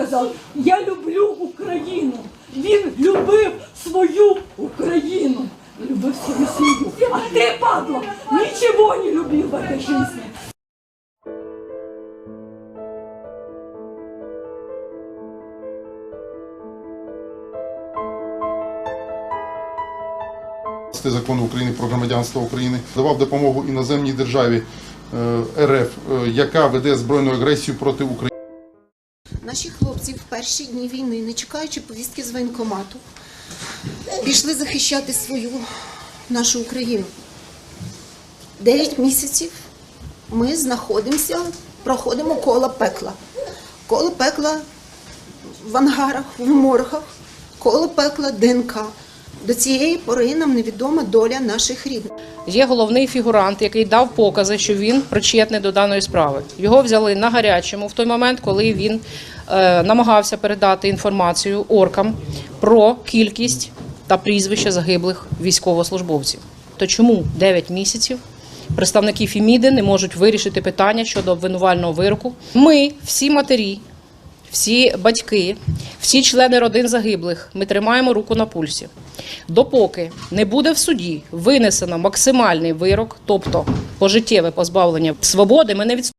сказав, я люблю Україну. Він любив свою Україну. Любив свою сім'ю. А ти, падла, нічого не любив в этой жизни. Закону України про громадянство України, давав допомогу іноземній державі е, РФ, е, яка веде збройну агресію проти України. Наші хлопці в перші дні війни, не чекаючи повістки з воєнкомату, пішли захищати свою нашу Україну. Дев'ять місяців ми знаходимося, проходимо коло пекла. Коло пекла в ангарах, в моргах, коло пекла ДНК. До цієї пори нам невідома доля наших рідних. Є головний фігурант, який дав покази, що він причетний до даної справи. Його взяли на гарячому в той момент, коли він е, намагався передати інформацію оркам про кількість та прізвища загиблих військовослужбовців. То чому 9 місяців представники Фіміди не можуть вирішити питання щодо обвинувального вироку? Ми, всі матері, всі батьки, всі члени родин загиблих, ми тримаємо руку на пульсі. Допоки не буде в суді винесено максимальний вирок, тобто пожиттєве позбавлення свободи, ми не відступимо.